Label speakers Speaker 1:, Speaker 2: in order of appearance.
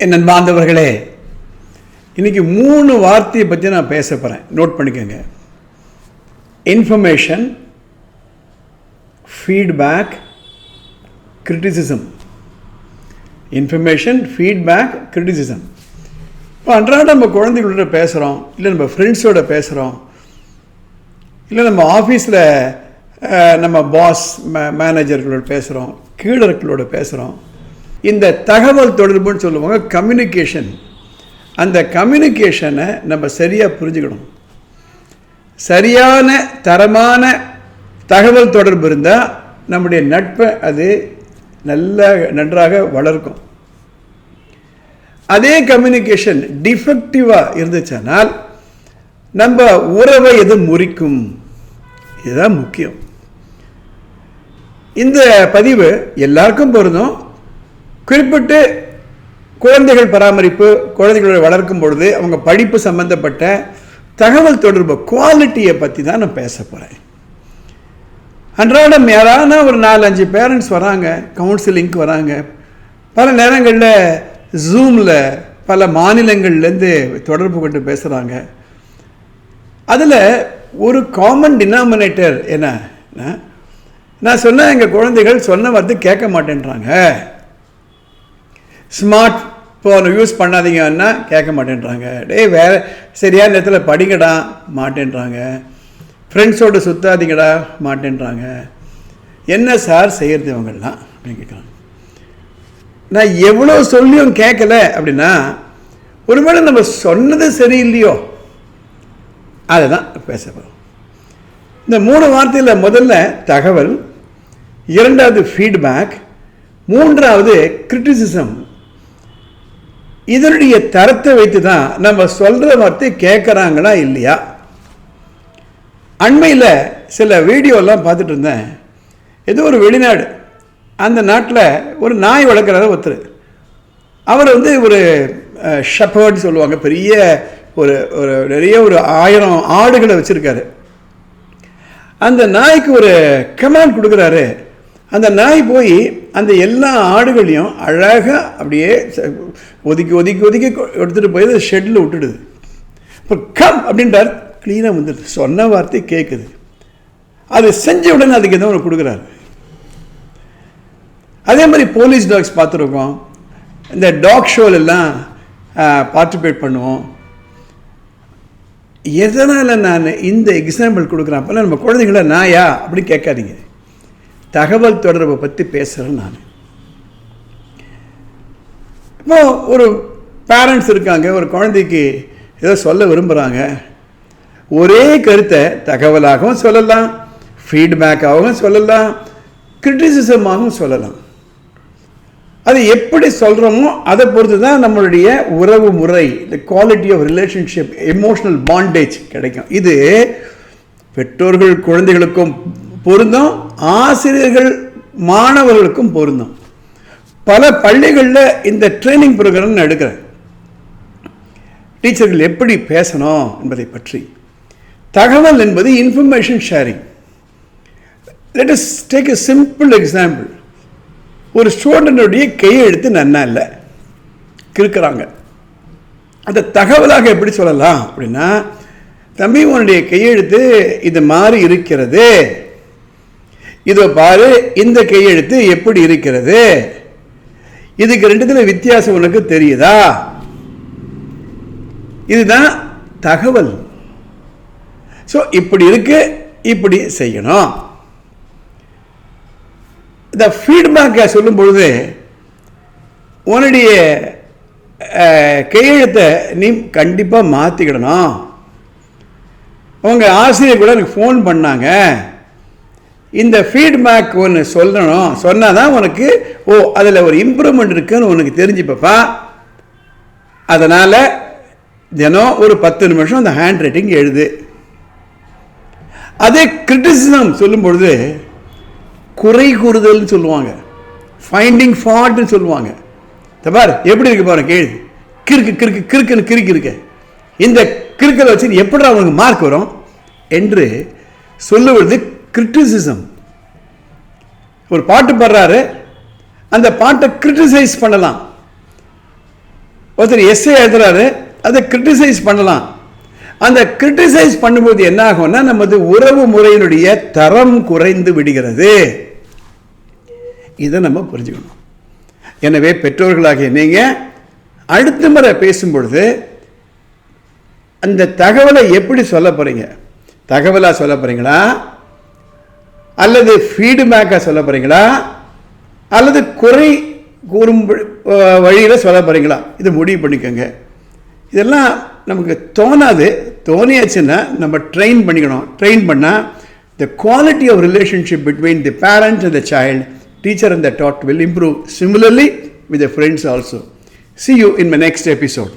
Speaker 1: என் நண்பாந்தவர்களே இன்றைக்கி மூணு வார்த்தையை பற்றி நான் பேச போகிறேன் நோட் பண்ணிக்கோங்க. Information feedback criticism information feedback criticism இப்போ அன்றாடம் நம்ம குழந்தைகளோட பேசுகிறோம் இல்லை நம்ம ஃப்ரெண்ட்ஸோட பேசுகிறோம் இல்லை நம்ம ஆஃபீஸில் நம்ம பாஸ் மே மேனேஜர்களோட பேசுகிறோம் கீழர்களோட பேசுகிறோம் இந்த தகவல் தொடர்புன்னு சொல்லுவாங்க கம்யூனிகேஷன் அந்த கம்யூனிகேஷனை நம்ம சரியாக புரிஞ்சுக்கணும். சரியான தரமான தகவல் தொடர்பு இருந்தால் நம்முடைய நட்பை அது நல்ல நன்றாக வளர்க்கும். அதே கம்யூனிகேஷன் டிஃபெக்டிவாக இருந்துச்சுனால் நம்ம உறவை எது முறிக்கும்? இதுதான் முக்கியம். இந்த பதிவு எல்லாருக்கும் பொருந்தும். குறிப்பிட்டு குழந்தைகள் பராமரிப்பு குழந்தைகளை வளர்க்கும் பொழுது அவங்க படிப்பு சம்பந்தப்பட்ட தகவல் தொடர்பு குவாலிட்டியை பற்றி தான் நான் பேச போகிறேன் அன்றாடம் யாரான ஒரு நாலு அஞ்சு பேரண்ட்ஸ் வராங்க கவுன்சிலிங்க்கு வராங்க. பல நேரங்களில் ஜூமில் பல மாநிலங்கள்லேருந்து தொடர்பு கொண்டு பேசுகிறாங்க அதில் ஒரு காமன் டினாமினேட்டர் என்ன? நான் சொன்னேன் எங்கள் குழந்தைகள் சொன்ன வார்த்தை கேட்க மாட்டேன்றாங்க. ஸ்மார்ட் ஃபோனை யூஸ் பண்ணாதீங்கன்னா கேட்க மாட்டேன்றாங்க. டேய் வேறு சரியான நேரத்தில் படிக்கடா மாட்டேன்றாங்க. ஃப்ரெண்ட்ஸோடு சுற்றாதீங்கடா மாட்டேன்றாங்க. என்ன சார் செய்கிறது இவங்கெல்லாம்? அப்படின்னு கேட்குறாங்க நான் எவ்வளோ சொல்லியும் கேட்கல அப்படின்னா ஒருவேளை நம்ம சொன்னது சரியில்லையோ? அதை தான் பேச போகிறோம் இந்த மூணு வார்த்தையில் முதல்ல தகவல் இரண்டாவது ஃபீட்பேக் மூன்றாவது கிரிட்டிசிசம் இதனுடைய தரத்தை வைத்து தான் நம்ம சொல்கிற வார்த்தை கேட்குறாங்களா இல்லையா? அண்மையில் சில வீடியோலாம் பார்த்துட்டு இருந்தேன். ஏதோ ஒரு வெளிநாடு அந்த நாட்டில் ஒரு நாய் வளர்க்குறாரு ஒருத்தர். அவர் வந்து ஒரு ஷப்பர்ட் சொல்லுவாங்க. பெரிய ஒரு ஒரு நிறைய ஒரு ஆயிரம் ஆடுகளை வச்சுருக்காரு. அந்த நாய்க்கு ஒரு கமாண்ட் கொடுக்குறாரு. அந்த நாய் போய் அந்த எல்லா ஆடுகளையும் அழகாக அப்படியே ஒதுக்கி ஒதுக்கி ஒதுக்கி எடுத்துகிட்டு போய் அதை ஷெட்டில் விட்டுடுது. இப்போ கம் அப்படின்றார். க்ளீனாக வந்துடுது. சொன்ன வார்த்தை கேட்குது அது செஞ்ச உடனே அதுக்கு எதோ ஒன்று கொடுக்குறாரு? அதே மாதிரி போலீஸ் டாக்ஸ் பார்த்துருக்கோம். இந்த டாக் ஷோலெல்லாம் பார்ட்டிசிபேட் பண்ணுவோம். எதனால் நான் இந்த எக்ஸாம்பிள் கொடுக்குறேன்? அப்போல்லாம் நம்ம குழந்தைங்கள நாயா அப்படின்னு கேட்காதீங்க. தகவல் தொடர்பை பற்றி பேசுகிறேன் நான். இப்போ ஒரு பேரண்ட்ஸ் இருக்காங்க ஒரு குழந்தைக்கு ஏதோ சொல்ல விரும்புகிறாங்க ஒரே கருத்தை தகவலாகவும் சொல்லலாம் ஃபீட்பேக்காகவும் சொல்லலாம் கிரிட்டிசிசமாகவும் சொல்லலாம். அது எப்படி சொல்கிறோமோ அதை பொறுத்து தான் நம்மளுடைய உறவு முறை இந்த quality of relationship emotional bondage கிடைக்கும். இது பெற்றோர்கள் குழந்தைகளுக்கும் பொருந்தும் ஆசிரியர்கள் மாணவர்களுக்கும் பொருந்தும். பல பள்ளிகளில் இந்த ட்ரைனிங் ப்ரோக்ராம் நான் எடுக்கிறேன். டீச்சர்கள் எப்படி பேசணும் என்பதை பற்றி. தகவல் என்பது information sharing let is take a simple example ஒரு ஸ்டூடெண்டுடைய கையெழுத்து நன்னா இல்லை? கிறுக்கிறாங்க. அந்த தகவலாக எப்படி சொல்லலாம் அப்படின்னா தம்பி உன்னுடைய கையெழுத்து இது மாதிரி இருக்கிறது. இதை பாரு இந்த கையெழுத்து எப்படி இருக்கிறது? இதுக்கு ரெண்டுத்துல வித்தியாசம் உனக்கு தெரியுதா? இதுதான் தகவல். ஸோ இப்படி இருக்கு இப்படி செய்யணும். இந்த ஃபீட்பேக்கை சொல்லும் பொழுது உன்னுடைய கையெழுத்தை நீ கண்டிப்பாக மாற்றிக்கிடணும் உங்கள் ஆசிரியர் கூட எனக்கு ஃபோன் பண்ணாங்க. இந்த ஃபீட்பேக் ஒன்று சொல்லணும். சொன்னால் தான் உனக்கு ஓ அதில் ஒரு இம்ப்ரூவ்மெண்ட் இருக்குன்னு உனக்கு தெரிஞ்சுப்பப்பா. அதனால் தினம் ஒரு பத்து நிமிஷம் அந்த ஹேண்ட் ரைட்டிங் எழுது. அதே கிரிட்டிசிசம் சொல்லும் பொழுது குறை கூறுதல்னு சொல்லுவாங்க. ஃபைண்டிங் ஃபால்ட்னு சொல்லுவாங்க. தபார் எப்படி இருக்கு பாருங்க கேள்வி கிறுக்கு கிறுக்கு கிறுக்குன்னு கிறுக்கு இருக்க. இந்த கிறுக்கலை வச்சு எப்படா உனக்கு மார்க் வரும்? என்று சொல்லுவது கிரிட்டிசிசம் ஒரு பாட்டு பாடுறாரு அந்த பாட்டை கிரிட்டிசைஸ் பண்ணலாம். ஒருத்தர் எஸ்ஏ எழுதுறாரு அதை கிரிட்டிசைஸ் பண்ணலாம். அந்த கிரிட்டிசைஸ் பண்ணும்போது என்ன ஆகும்னா நமது உறவு முறையினுடைய தரம் குறைந்து விடுகிறது. இதை நம்ம புரிஞ்சுக்கணும். எனவே பெற்றோர்களாகிய நீங்கள் அடுத்த முறை பேசும் பொழுது அந்த தகவலை எப்படி சொல்ல போகிறீங்க தகவலாக சொல்ல போகிறீங்களா அல்லது ஃபீட்பேக்காக சொல்ல போகிறீங்களா அல்லது குறை கூறும் வழியில் சொல்ல போகிறீங்களா இது முடிவு பண்ணிக்கோங்க. இதெல்லாம் நமக்கு தோணாது. தோணியாச்சுன்னா நம்ம ட்ரெயின் பண்ணிக்கணும். ட்ரெயின் பண்ணால் the quality of relationship between the parents and the child teacher and the dad will improve similarly with the friends also see you in my next episode